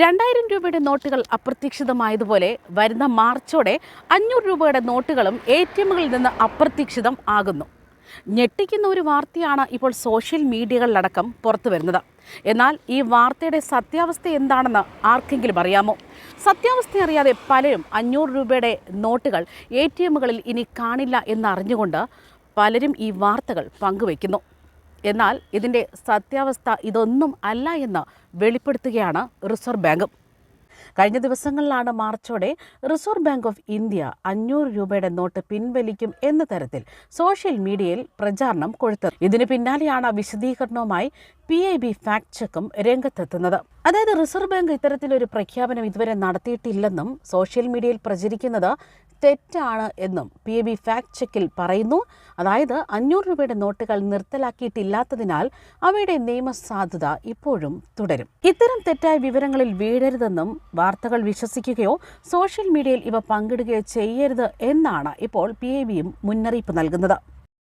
രണ്ടായിരം രൂപയുടെ നോട്ടുകൾ അപ്രതീക്ഷിതമായതുപോലെ വരുന്ന മാർച്ചോടെ അഞ്ഞൂറ് രൂപയുടെ നോട്ടുകളും എ ടി എമ്മുകളിൽ നിന്ന് അപ്രതീക്ഷിതം ആകുന്നു. ഞെട്ടിക്കുന്ന ഒരു വാർത്തയാണ് ഇപ്പോൾ സോഷ്യൽ മീഡിയകളിലടക്കം പുറത്തു വരുന്നത് എന്നാൽ ഈ വാർത്തയുടെ സത്യാവസ്ഥ എന്താണെന്ന് ആർക്കെങ്കിലും അറിയാമോ? സത്യാവസ്ഥ അറിയാതെ പലരും അഞ്ഞൂറ് രൂപയുടെ നോട്ടുകൾ എ ടി എമ്മുകളിൽ ഇനി കാണില്ല എന്നറിഞ്ഞുകൊണ്ട് പലരും ഈ വാർത്തകൾ പങ്കുവയ്ക്കുന്നു. എന്നാൽ ഇതിന്റെ സത്യാവസ്ഥ ഇതൊന്നും അല്ല എന്ന് വെളിപ്പെടുത്തുകയാണ് റിസർവ് ബാങ്കും. കഴിഞ്ഞ ദിവസങ്ങളിലാണ് മാർച്ചോടെ റിസർവ് ബാങ്ക് ഓഫ് ഇന്ത്യ അഞ്ഞൂറ് രൂപയുടെ നോട്ട് പിൻവലിക്കും എന്ന തരത്തിൽ സോഷ്യൽ മീഡിയയിൽ പ്രചാരണം കൊഴുത്തത്. ഇതിന് പിന്നാലെയാണ് വിശദീകരണവുമായി പി ഐ ബി ഫാക്ട് ചെക്കും രംഗത്തെത്തുന്നത്. അതായത് റിസർവ് ബാങ്ക് ഇത്തരത്തിലൊരു പ്രഖ്യാപനം ഇതുവരെ നടത്തിയിട്ടില്ലെന്നും സോഷ്യൽ മീഡിയയിൽ പ്രചരിക്കുന്നത് തെറ്റാണ് എന്നും പി എ ബി ഫാക്ട് ചെക്കിൽ പറയുന്നു. അതായത് അഞ്ഞൂറ് രൂപയുടെ നോട്ടുകൾ നിർത്തലാക്കിയിട്ടില്ലാത്തതിനാൽ അവയുടെ നിയമസാധുത ഇപ്പോഴും തുടരും. ഇത്തരം തെറ്റായ വിവരങ്ങളിൽ വീഴരുതെന്നും വാർത്തകൾ വിശ്വസിക്കുകയോ സോഷ്യൽ മീഡിയയിൽ ഇവ പങ്കിടുകയോ ചെയ്യരുത് എന്നാണ് ഇപ്പോൾ പി എ ബിയും മുന്നറിയിപ്പ് നൽകുന്നത്.